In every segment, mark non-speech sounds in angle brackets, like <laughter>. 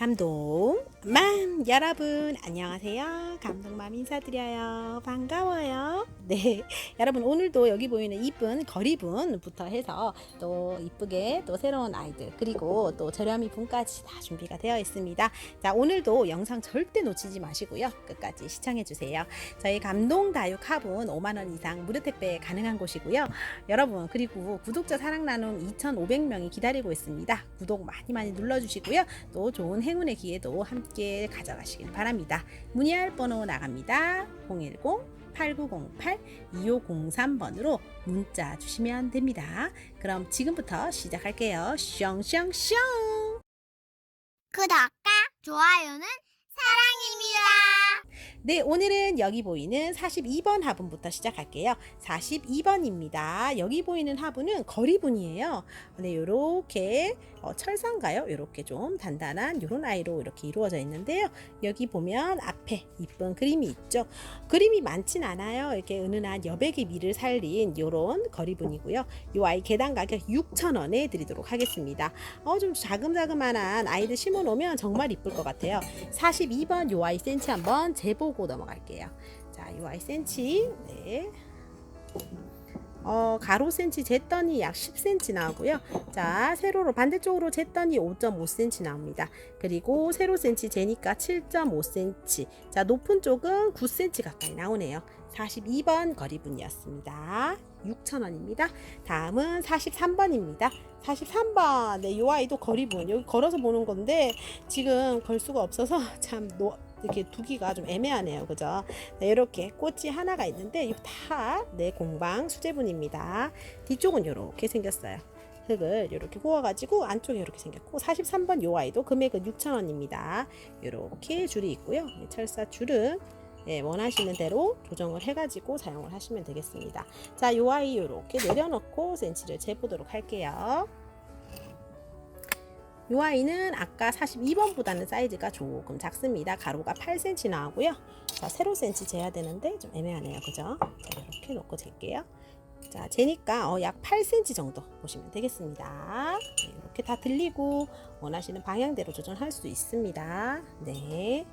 감동 맘 여러분 안녕하세요. 감동맘 인사드려요. 반가워요. 네 여러분 오늘도 여기 보이는 이쁜 거리분부터 해서 또 이쁘게 또 새로운 아이들 그리고 또 저렴이 분까지 다 준비가 되어 있습니다. 자 오늘도 영상 절대 놓치지 마시고요. 끝까지 시청해 주세요. 저희 감동 다육 합은 5만원 이상 무료 택배 가능한 곳이고요. 여러분 그리고 구독자 사랑 나눔 2,500명이 기다리고 있습니다. 구독 많이 많이 눌러주시고요. 또 좋은 행운의 기회도 함께 가져가시길 바랍니다. 문의할 번호 나갑니다. 010-8908-2503번으로 문자 주시면 됩니다. 그럼 지금부터 시작할게요. 숑숑숑! 구독과 좋아요는 사랑입니다. 네, 오늘은 여기 보이는 42번 화분부터 시작할게요. 42번입니다. 여기 보이는 화분은 거리분이에요. 네, 요렇게 어, 철사인가요? 요렇게 좀 단단한 요런 아이로 이렇게 이루어져 있는데요. 여기 보면 앞에 이쁜 그림이 있죠. 그림이 많진 않아요. 이렇게 은은한 여백의 미를 살린 요런 거리분이고요. 요 아이 개당 가격 6,000원에 드리도록 하겠습니다. 어, 좀 자금자금한 아이들 심어 놓으면 정말 이쁠 것 같아요. 42번 요 아이 센치 한번 재보 고 넘어갈게요. 자, 요 아이 센치. 네. 어, 가로 센치 쟀더니 약 10cm 나오고요. 자, 세로로 반대쪽으로 쟀더니 5.5cm 나옵니다. 그리고 세로 센치 재니까 7.5cm. 자, 높은 쪽은 9cm 가까이 나오네요. 42번 거리분이었습니다. 6,000원입니다. 다음은 43번입니다. 43번. 네, 요 아이도 거리분. 여기 걸어서 보는 건데 지금 걸 수가 없어서 <laughs> 참 노, 이렇게 두기가 좀 애매하네요. 그죠? 네, 이렇게 꽃이 하나가 있는데 이거 다내 공방 수제분입니다. 뒤쪽은 이렇게 생겼어요. 흙을 이렇게 구워가지고 안쪽에 이렇게 생겼고 43번 요 아이도 금액은 6,000원입니다. 이렇게 줄이 있고요. 이 철사 줄은 예, 원하시는 대로 조정을 해가지고 사용을 하시면 되겠습니다. 자, 요 아이 이렇게 내려놓고 센치를 재보도록 할게요. 요 아이는 아까 42번보다는 사이즈가 조금 작습니다. 가로가 8cm 나오고요. 자, 세로 센치 재야 되는데 좀 애매하네요. 그죠? 자, 이렇게 놓고 잴게요. 자, 재니까 어, 약 8cm 정도 보시면 되겠습니다. 네, 이렇게 다 들리고 원하시는 방향대로 조정할 수 있습니다. 네.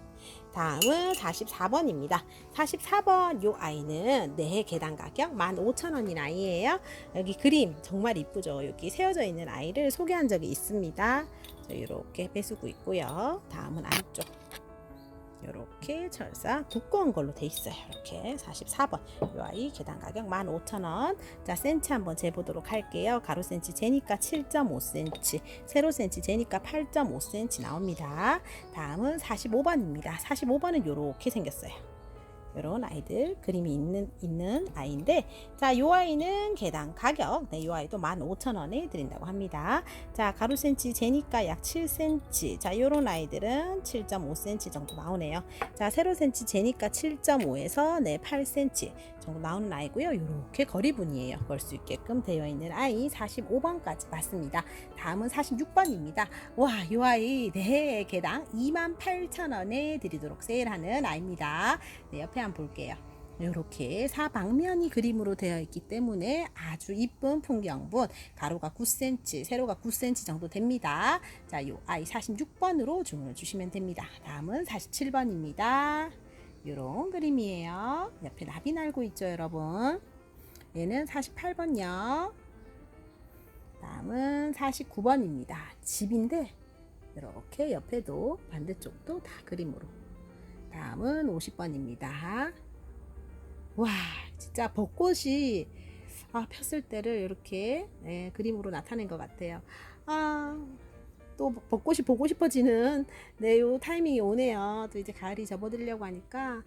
다음은 44번입니다. 44번 요 아이는 네 개당 가격 15,000원인 아이예요. 여기 그림 정말 이쁘죠. 여기 세워져 있는 아이를 소개한 적이 있습니다. 이렇게 배수구 있고요. 다음은 안쪽. 이렇게 철사 두꺼운 걸로 돼 있어요. 이렇게 44번. 이 아이 개당 가격 15,000원. 자, 센치 한번 재보도록 할게요. 가로 센치 재니까 7.5cm, 세로 센치 재니까 8.5cm 나옵니다. 다음은 45번입니다. 45번은 이렇게 생겼어요. 이런 아이들 그림이 있는 있는 아이인데 자, 요 아이는 개당 가격 네, 요 아이도 15,000원에 드린다고 합니다. 자, 가로 센치 재니까 약 7cm. 자, 요런 아이들은 7.5cm 정도 나오네요. 자, 세로 센치 재니까 7.5에서 네, 8cm 정도 나오는 아이고요. 요렇게 거리분이에요. 걸 수 있게끔 되어 있는 아이 45번까지 맞습니다. 다음은 46번입니다. 와, 요 아이 네, 개당 28,000원에 드리도록 세일하는 아이입니다. 네, 옆에 한번 볼게요. 이렇게 사방면이 그림으로 되어 있기 때문에 아주 이쁜 풍경분 가로가 9cm, 세로가 9cm 정도 됩니다. 자, 요 아이 46번으로 주문을 주시면 됩니다. 다음은 47번입니다. 이런 그림이에요. 옆에 나비 날고 있죠, 여러분. 얘는 48번요. 다음은 49번입니다. 집인데 이렇게 옆에도 반대쪽도 다 그림으로. 다음은 50번입니다. 와, 진짜 벚꽃이 아, 폈을 때를 이렇게 예, 그림으로 나타낸 것 같아요. 아, 또 벚꽃이 보고 싶어지는 네, 요 타이밍이 오네요. 또 이제 가을이 접어들려고 하니까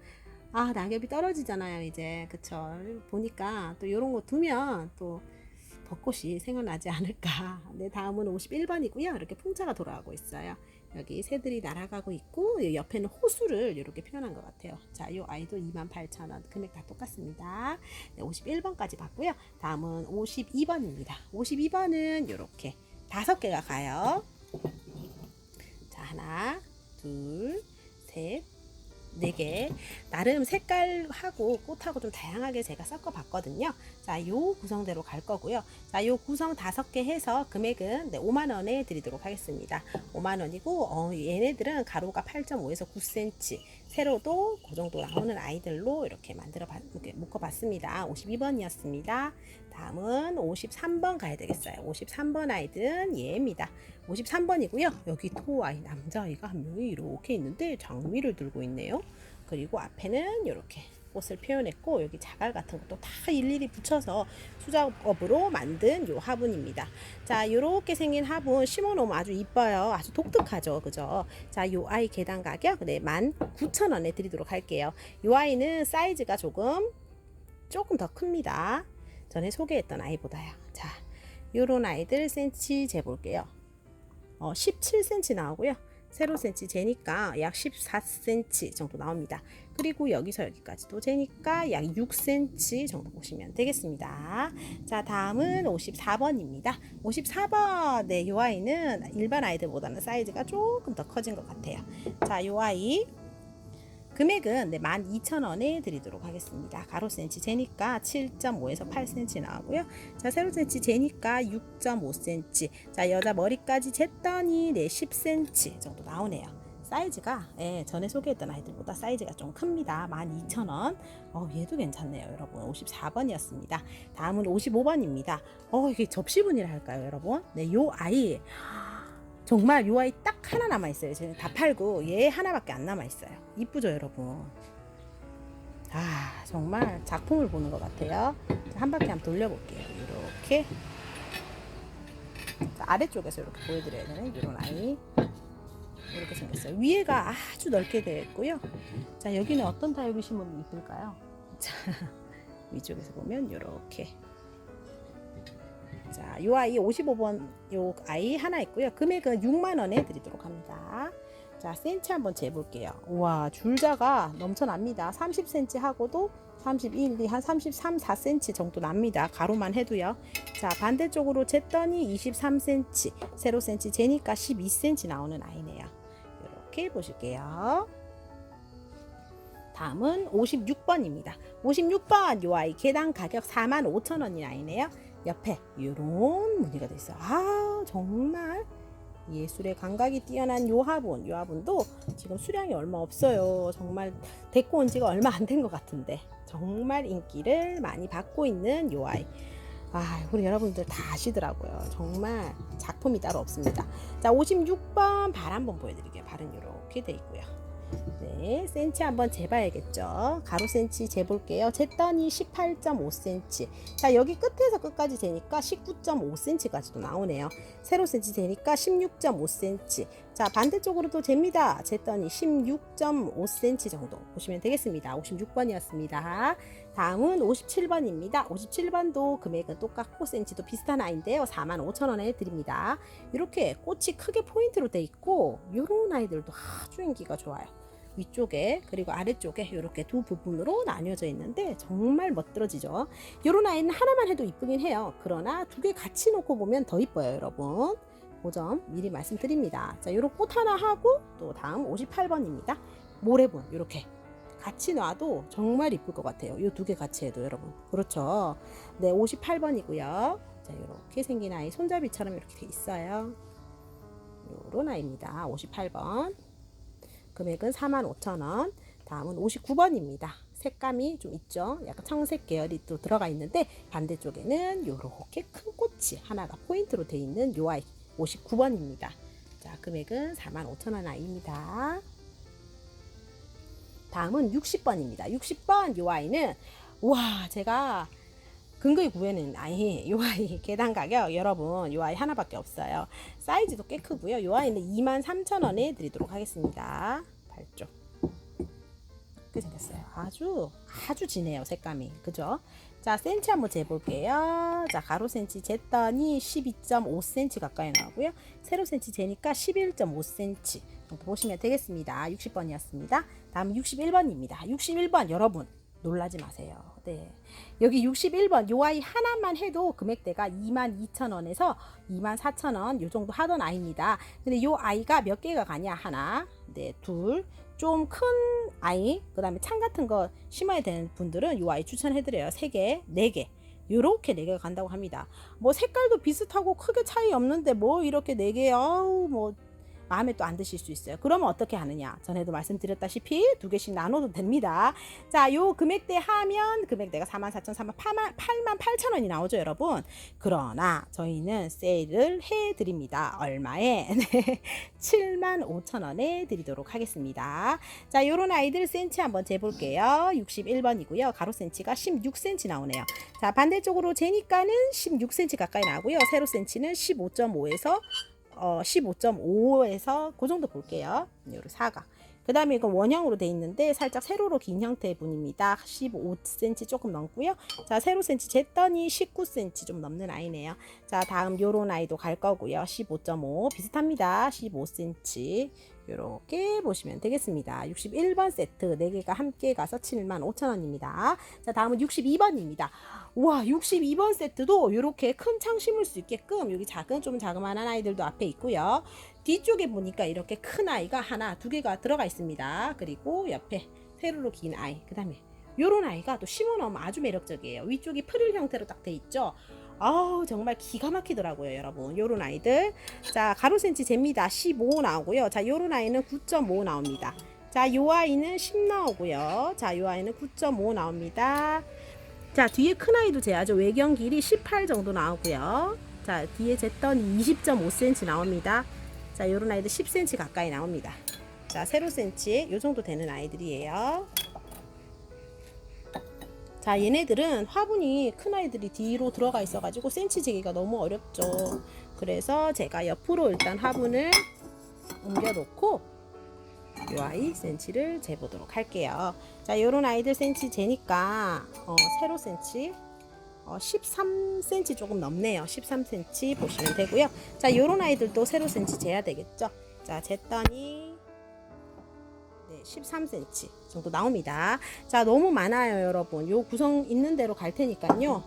아, 낙엽이 떨어지잖아요, 이제. 그쵸. 보니까 또 이런 거 두면 또 벚꽃이 생각나지 않을까. 네, 다음은 51번이고요. 이렇게 풍차가 돌아가고 있어요. 여기 새들이 날아가고 있고 이 옆에는 호수를 이렇게 표현한 것 같아요. 자, 이 아이도 28,000원 금액 다 똑같습니다. 네, 51번까지 봤고요. 다음은 52번입니다. 52번은 이렇게 다섯 개가 가요. 자, 하나, 둘, 셋, 4개. 나름 색깔하고 꽃하고 좀 다양하게 제가 섞어 봤거든요. 자, 요 구성대로 갈 거고요. 자, 요 구성 5개 해서 금액은 네, 5만 원에 드리도록 하겠습니다. 5만 원이고 어, 얘네들은 가로가 8.5에서 9cm. 세로도 그 정도 나오는 아이들로 이렇게 만들어 봤, 이렇게 묶어 봤습니다. 52번이었습니다. 다음은 53번 가야 되겠어요. 53번 아이들은 얘입니다. 53번이고요. 여기 토아이 남자아이가 한 명이 이렇게 있는데 장미를 들고 있네요. 그리고 앞에는 이렇게 꽃을 표현했고 여기 자갈 같은 것도 다 일일이 붙여서 수작업으로 만든 요 화분입니다. 자, 이렇게 생긴 화분 심어놓으면 아주 이뻐요. 아주 독특하죠, 그죠? 자, 요 아이 개당 가격 네, 19,000원에 드리도록 할게요. 요 아이는 사이즈가 조금 조금 더 큽니다. 전에 소개했던 아이보다요. 자, 요런 아이들 센치 재볼게요. 어, 17cm 나오고요. 세로 센치 재니까 약 14cm 정도 나옵니다. 그리고 여기서 여기까지도 재니까 약 6cm 정도 보시면 되겠습니다. 자, 다음은 54번입니다. 54번. 네, 요 아이는 일반 아이들보다는 사이즈가 조금 더 커진 것 같아요. 자, 요 아이 금액은 네, 12,000원에 드리도록 하겠습니다. 가로 센치 재니까 7.5에서 8cm 나오고요. 자, 세로 센치 재니까 6.5cm. 자, 여자 머리까지 쟀더니 네, 10cm 정도 나오네요. 사이즈가 예, 전에 소개했던 아이들보다 사이즈가 좀 큽니다. 12,000원. 어, 얘도 괜찮네요, 여러분. 54번이었습니다. 다음은 55번입니다. 어, 이게 접시분이라 할까요, 여러분? 네, 요 아이 정말 요 아이 딱 하나 남아 있어요. 지금 다 팔고 얘 하나밖에 안 남아 있어요. 이쁘죠, 여러분? 아, 정말 작품을 보는 것 같아요. 자, 한 바퀴 한번 돌려볼게요. 이렇게 자, 아래쪽에서 이렇게 보여드려야 되는 이런 아이 이렇게 생겼어요. 위에가 아주 넓게 되어 있고요. 자, 여기는 어떤 타입이 심으면 이쁠까요? 자, <laughs> 위쪽에서 보면 이렇게 자, 요 아이 55번 요 아이 하나 있고요. 금액은 6만 원에 드리도록 합니다. 자, 센치 한번 재볼게요. 우와, 줄자가 넘쳐납니다. 30cm 하고도 31, 2, 한 33, 4cm 정도 납니다. 가로만 해도요. 자, 반대쪽으로 쟀더니 23cm, 세로 cm 재니까 12cm 나오는 아이네요. 이렇게 보실게요. 다음은 56번입니다. 56번 요 아이 개당 가격 45,000원이 아이네요. 옆에 이런 무늬가 돼 있어요. 아 정말 예술의 감각이 뛰어난 요 화분, 요 화분도 지금 수량이 얼마 없어요. 정말 데리고 온 지가 얼마 안 된 것 같은데 정말 인기를 많이 받고 있는 요 아이. 아, 우리 여러분들 다 아시더라고요. 정말 작품이 따로 없습니다. 자, 56번 발 한번 보여드릴게요. 발은 이렇게 돼 있고요. 네, 센치 한번 재봐야겠죠. 가로 센치 재볼게요. 쟀더니 18.5cm. 자, 여기 끝에서 끝까지 재니까 19.5cm까지도 나오네요. 세로 센치 재니까 16.5cm. 자, 반대쪽으로도 잽니다. 쟀더니 16.5cm 정도 보시면 되겠습니다. 56번이었습니다. 다음은 57번입니다. 57번도 금액은 똑같고 센치도 비슷한 아이인데요. 45,000원에 드립니다. 이렇게 꽃이 크게 포인트로 돼 있고 이런 아이들도 아주 인기가 좋아요. 위쪽에 그리고 아래쪽에 이렇게 두 부분으로 나뉘어져 있는데 정말 멋들어지죠. 이런 아이는 하나만 해도 이쁘긴 해요. 그러나 두 개 같이 놓고 보면 더 이뻐요, 여러분. 그점 미리 말씀드립니다. 자, 요런 꽃 하나 하고 또 다음 58번입니다. 모래분 이렇게 같이 놔도 정말 이쁠 것 같아요. 이 두 개 같이 해도 여러분. 그렇죠. 네, 58번이고요. 자, 이렇게 생긴 아이 손잡이처럼 이렇게 돼 있어요. 요런 아이입니다. 58번. 금액은 45,000원. 다음은 59번입니다. 색감이 좀 있죠. 약간 청색 계열이 또 들어가 있는데 반대쪽에는 요렇게 큰 꽃이 하나가 포인트로 돼 있는 요 아이 59번입니다. 자, 금액은 45,000원 아이입니다. 다음은 60번입니다. 60번 요 아이는 와 제가 근거히 구해낸 아이 요 아이 계단 가격 여러분 요 아이 하나밖에 없어요. 사이즈도 꽤 크고요. 요 아이는 23,000원에 드리도록 하겠습니다. 발쪽 이렇게 생겼어요. 아주 아주 진해요 색감이 그죠? 자 센치 한번 재볼게요. 자 가로 센치 쟀더니 12.5cm 가까이 나오고요. 세로 센치 재니까 11.5cm 정도 보시면 되겠습니다. 60번이었습니다. 다음 61번입니다. 61번 여러분 놀라지 마세요. 네. 여기 61번 요 아이 하나만 해도 금액대가 22,000원에서 24,000원 요 정도 하던 아이입니다. 근데 요 아이가 몇 개가 가냐? 하나, 네, 둘, 좀 큰 아이, 그다음에 창 같은 거 심어야 되는 분들은 요 아이 추천해 드려요. 세 개, 네 개. 요렇게 네 개가 간다고 합니다. 뭐 색깔도 비슷하고 크게 차이 없는데 뭐 이렇게 네 개, 아우 뭐 마음에 또 안 드실 수 있어요. 그러면 어떻게 하느냐? 전에도 말씀드렸다시피 두 개씩 나눠도 됩니다. 자, 요 금액대 하면 금액대가 44,000, 8만 8천 원이 나오죠, 여러분. 그러나 저희는 세일을 해 드립니다. 얼마에? <laughs> 네. 7만 5천 원에 드리도록 하겠습니다. 자, 요런 아이들 센치 한번 재볼게요. 61번이고요. 가로 센치가 16cm 나오네요. 자, 반대쪽으로 재니까는 16cm 가까이 나오고요. 세로 센치는 15.5에서 어, 15.5에서 그 정도 볼게요. 요로 사각. 그 다음에 이건 원형으로 돼 있는데 살짝 세로로 긴 형태의 분입니다. 15cm 조금 넘고요. 자, 세로 센치 쟀더니 19cm 좀 넘는 아이네요. 자, 다음 요런 아이도 갈 거고요. 15.5 비슷합니다. 15cm. 이렇게 보시면 되겠습니다. 61번 세트 4개가 함께 가서 75,000원입니다. 자, 다음은 62번입니다. 와, 62번 세트도 이렇게 큰 창 심을 수 있게끔 여기 작은 좀 자그마한 아이들도 앞에 있고요. 뒤쪽에 보니까 이렇게 큰 아이가 하나, 두 개가 들어가 있습니다. 그리고 옆에 세로로 긴 아이, 그 다음에 요런 아이가 또 심어 놓으면 아주 매력적이에요. 위쪽이 프릴 형태로 딱 돼 있죠. 아우 정말 기가 막히더라고요 여러분. 요런 아이들. 자 가로 센치 잽니다. 15 나오고요. 자 요런 아이는 9.5 나옵니다. 자 요 아이는 10 나오고요. 자 요 아이는 9.5 나옵니다. 자 뒤에 큰 아이도 재야죠. 외경 길이 18 정도 나오고요. 자 뒤에 쟀더니 20.5cm 나옵니다. 자 요런 아이들 10cm 가까이 나옵니다. 자 세로 센치. 요 정도 되는 아이들이에요 자 얘네들은 화분이 큰 아이들이 뒤로 들어가 있어 가지고 센치 재기가 너무 어렵죠. 그래서 제가 옆으로 일단 화분을 옮겨 놓고 요 아이 센치를 재보도록 할게요. 자 요런 아이들 센치 재니까 어, 세로 센치 어, 13cm 조금 넘네요. 13cm 보시면 되고요. 자 요런 아이들도 세로 센치 재야 되겠죠? 자 쟀더니 네, 13cm 정도 나옵니다. 자, 너무 많아요, 여러분. 요 구성 있는 대로 갈 테니까요.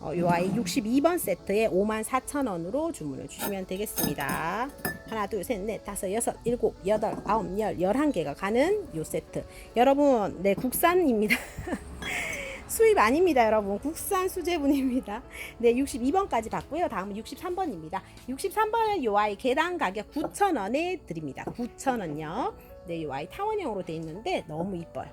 어, 요 아이 62번 세트에 54,000원으로 주문을 주시면 되겠습니다. 하나, 둘, 셋, 넷, 다섯, 여섯, 일곱, 여덟, 아홉, 열, 열한 개가 가는 요 세트. 여러분, 네, 국산입니다. <laughs> 수입 아닙니다, 여러분. 국산 수제분입니다. 네, 62번까지 봤고요. 다음은 63번입니다. 63번은 요 아이 개당 가격 9,000원에 드립니다. 9,000원요. 네, 이 아이 타원형으로 돼 있는데 너무 이뻐요.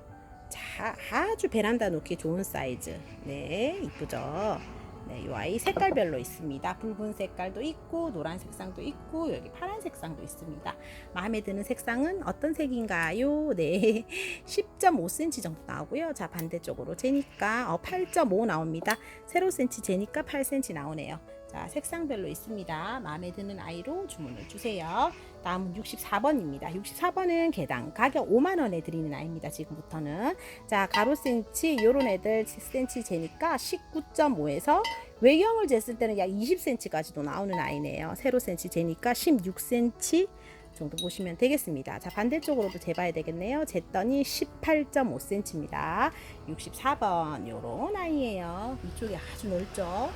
자, 아주 베란다 놓기 좋은 사이즈. 네, 이쁘죠? 네, 이 아이 색깔별로 있습니다. 붉은 색깔도 있고 노란 색상도 있고 여기 파란 색상도 있습니다. 마음에 드는 색상은 어떤 색인가요? 네, <laughs> 10.5cm 정도 나오고요. 자, 반대쪽으로 재니까 어, 8.5 나옵니다. 세로 센치 재니까 8cm 나오네요. 자, 색상별로 있습니다. 마음에 드는 아이로 주문을 주세요. 다음은 64번입니다. 64번은 개당 가격 5만 원에 드리는 아이입니다. 지금부터는 자 가로 센치 요런 애들 센치 재니까 19.5에서 외경을 쟀을 때는 약 20cm까지도 나오는 아이네요. 세로 센치 재니까 16cm 정도 보시면 되겠습니다. 자 반대쪽으로도 재봐야 되겠네요. 쟀더니 18.5cm입니다. 64번 요런 아이예요. 위쪽이 아주 넓죠.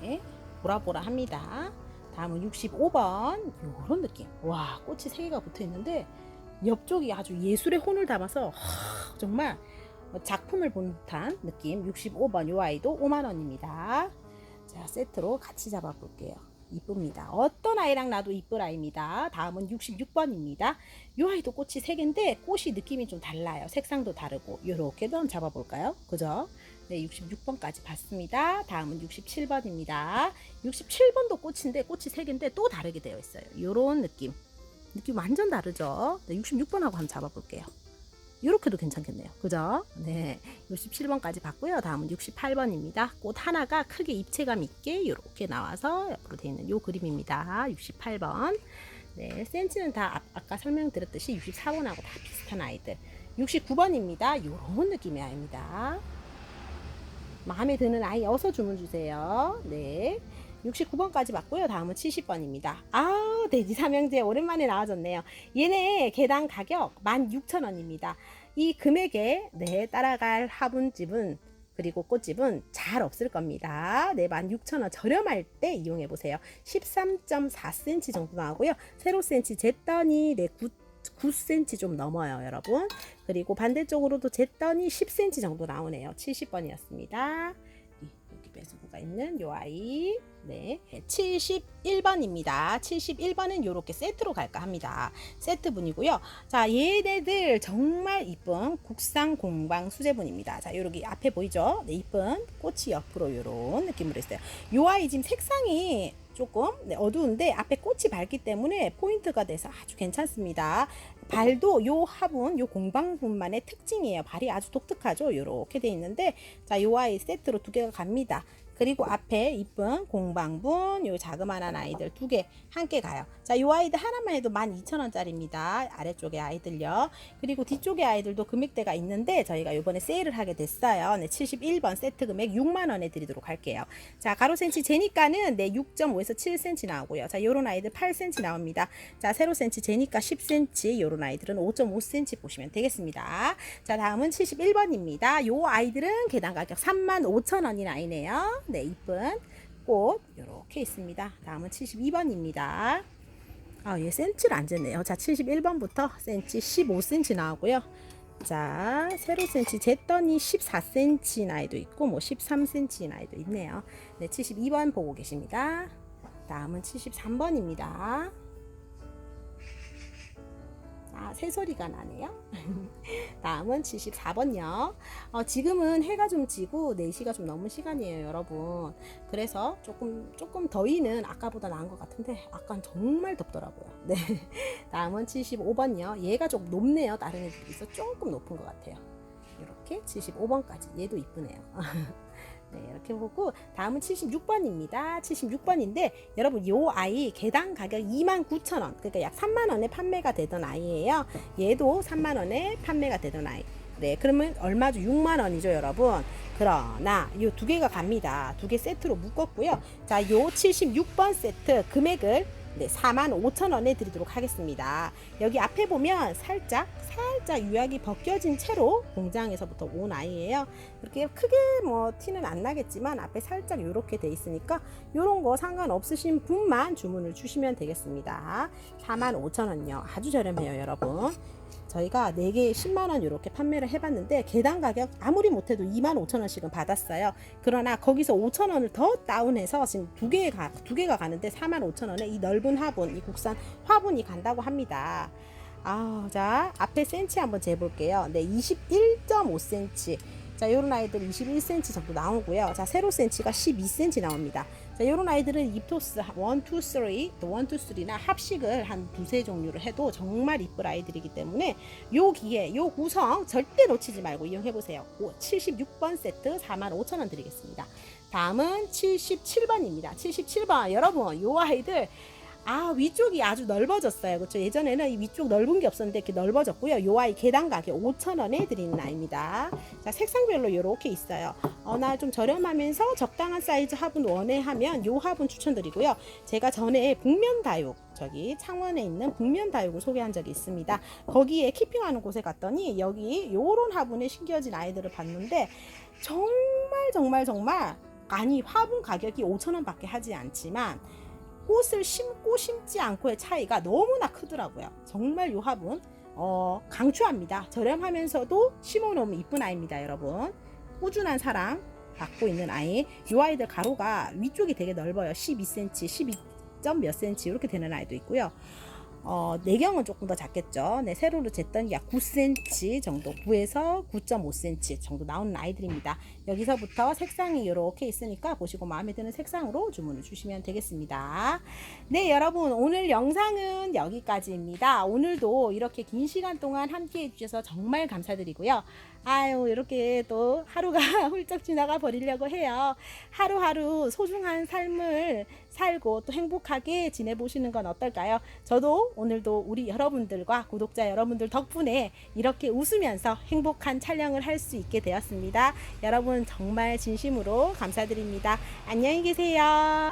네, 보라보라 합니다. 다음은 65번. 요런 느낌. 와 꽃이 3개가 붙어 있는데 옆쪽이 아주 예술의 혼을 담아서 하, 정말 작품을 본 듯한 느낌. 65번 요 아이도 5만원입니다. 자 세트로 같이 잡아 볼게요. 이쁩니다. 어떤 아이랑 나도 이쁠 아이입니다. 다음은 66번입니다. 요 아이도 꽃이 3개인데 꽃이 느낌이 좀 달라요. 색상도 다르고. 요렇게도 한번 잡아 볼까요? 그죠 네, 66번까지 봤습니다. 다음은 67번입니다. 67번도 꽃인데 꽃이 3개인데 또 다르게 되어 있어요. 요런 느낌. 느낌 완전 다르죠? 네, 66번하고 한번 잡아볼게요. 이렇게도 괜찮겠네요. 그죠? 네. 67번까지 봤고요. 다음은 68번입니다. 꽃 하나가 크게 입체감 있게 이렇게 나와서 옆으로 되어 있는 요 그림입니다. 68번. 네. 센치는 다 아- 아까 설명드렸듯이 64번하고 다 비슷한 아이들. 69번입니다. 요런 느낌의 아이입니다. 마음에 드는 아이 어서 주문 주세요. 네. 69번까지 봤고요. 다음은 70번입니다. 아, 돼지 삼형제 오랜만에 나와줬네요. 얘네 개당 가격 16,000원입니다. 이 금액에 네, 따라갈 화분집은 그리고 꽃집은 잘 없을 겁니다. 네, 16,000원 저렴할 때 이용해 보세요. 13.4cm 정도 나오고요. 세로 센치 쟀더니 네, 9 9cm 좀 넘어요, 여러분. 그리고 반대쪽으로도 쟀더니 10cm 정도 나오네요. 70번이었습니다. 여기 배수구가 있는 요 아이. 네. 71번입니다. 71번은 이렇게 세트로 갈까 합니다. 세트분이고요. 자, 얘네들 정말 이쁜 국산 공방 수제분입니다. 자, 요렇게 앞에 보이죠? 네, 이쁜 꽃이 옆으로 요런 느낌으로 있어요. 요 아이 지금 색상이 조금 네, 어두운데 앞에 꽃이 밝기 때문에 포인트가 돼서 아주 괜찮습니다. 발도 요 화분, 요 공방분만의 특징이에요. 발이 아주 독특하죠. 요렇게 돼 있는데 자, 요 아이 세트로 두 개가 갑니다. 그리고 앞에 이쁜 공방분, 요 자그마한 아이들 두 개 함께 가요. 자, 요 아이들 하나만 해도 12,000원짜리입니다. 아래쪽에 아이들요. 그리고 뒤쪽에 아이들도 금액대가 있는데 저희가 요번에 세일을 하게 됐어요. 네, 71번 세트 금액 6만 원에 드리도록 할게요. 자, 가로 센치 제니까는 네, 6.5에서 7cm 나오고요. 자, 요런 아이들 8cm 나옵니다. 자, 세로 센치 제니까 10cm, 요런 아이들은 5.5cm 보시면 되겠습니다. 자, 다음은 71번입니다. 요 아이들은 개당 가격 35,000원인 아이네요. 네, 이쁜 꽃 요렇게 있습니다. 다음은 72번입니다. 아, 얘 센치를 안 쟀네요. 자, 71번부터 센치 15cm 나오고요. 자, 세로 센치 쟀더니 14cm 나이도 있고 뭐 13cm 나이도 있네요. 네, 72번 보고 계십니다. 다음은 73번입니다. 아, 새소리가 나네요. <laughs> 다음은 74번요. 어, 지금은 해가 좀 지고 4시가 좀 넘은 시간이에요, 여러분. 그래서 조금, 조금 더위는 아까보다 나은 것 같은데, 아까는 정말 덥더라고요. 네. <laughs> 다음은 75번요. 얘가 좀 높네요. 다른 애들에 비해서 조금 높은 것 같아요. 이렇게 75번까지. 얘도 이쁘네요. <laughs> 네, 이렇게 보고 다음은 76번입니다. 76번인데 여러분 요 아이 개당 가격 29,000원. 그러니까 약 3만 원에 판매가 되던 아이예요. 얘도 3만 원에 판매가 되던 아이. 네, 그러면 얼마죠? 6만 원이죠, 여러분. 그러나 요두 개가 갑니다. 두 개 세트로 묶었고요. 자, 요 76번 세트 금액을 네, 4만 5천 원에 드리도록 하겠습니다. 여기 앞에 보면 살짝 살짝 유약이 벗겨진 채로 공장에서부터 온 아이예요. 이렇게 크게 뭐 티는 안 나겠지만 앞에 살짝 이렇게 돼 있으니까 이런 거 상관없으신 분만 주문을 주시면 되겠습니다. 4만 5천 원요. 아주 저렴해요, 여러분. 저희가 4개에 10만원 이렇게 판매를 해봤는데 개당 가격 아무리 못해도 2만 5천 원씩은 받았어요. 그러나 거기서 5천 원을 더 다운해서 지금 두 개가 두 개가 가는데 4만 5천 원에 이 넓은 화분, 이 국산 화분이 간다고 합니다. 아, 자 앞에 센치 한번 재볼게요. 네, 21.5cm. 자, 요런 아이들 21cm 정도 나오고요. 자, 세로 센치가 12cm 나옵니다. 자, 요런 아이들은 입토스 1, 2, 3, 또 1, 2, 3나 합식을 한 두세 종류를 해도 정말 이쁠 아이들이기 때문에 요 기회, 요 구성 절대 놓치지 말고 이용해 보세요. 76번 세트 45,000원 드리겠습니다. 다음은 77번입니다. 77번 여러분 요 아이들 아 위쪽이 아주 넓어졌어요. 그렇죠? 예전에는 이 위쪽 넓은 게 없었는데 이렇게 넓어졌고요. 요 아이 개당 가격 5,000원에 드리는 아이입니다. 자 색상별로 이렇게 있어요. 어나 좀 저렴하면서 적당한 사이즈 화분 원해 하면 요 화분 추천드리고요. 제가 전에 북면 다육 저기 창원에 있는 북면 다육을 소개한 적이 있습니다. 거기에 키핑하는 곳에 갔더니 여기 요런 화분에 신겨진 아이들을 봤는데 정말 정말 정말 아니 화분 가격이 5,000원밖에 하지 않지만 꽃을 심고 심지 않고의 차이가 너무나 크더라고요. 정말 요 화분 어, 강추합니다. 저렴하면서도 심어놓으면 이쁜 아이입니다, 여러분. 꾸준한 사랑 받고 있는 아이. 요 아이들 가로가 위쪽이 되게 넓어요. 12cm, 12. 몇 cm 이렇게 되는 아이도 있고요. 어, 내경은 조금 더 작겠죠. 네, 세로로 쟀더니 약 9cm 정도, 9에서 9.5cm 정도 나오는 아이들입니다. 여기서부터 색상이 이렇게 있으니까 보시고 마음에 드는 색상으로 주문을 주시면 되겠습니다. 네, 여러분 오늘 영상은 여기까지입니다. 오늘도 이렇게 긴 시간 동안 함께 해주셔서 정말 감사드리고요. 아유, 이렇게 또 하루가 <laughs> 훌쩍 지나가 버리려고 해요. 하루하루 소중한 삶을 살고 또 행복하게 지내보시는 건 어떨까요? 저도 오늘도 우리 여러분들과 구독자 여러분들 덕분에 이렇게 웃으면서 행복한 촬영을 할 수 있게 되었습니다. 여러분 정말 진심으로 감사드립니다. 안녕히 계세요.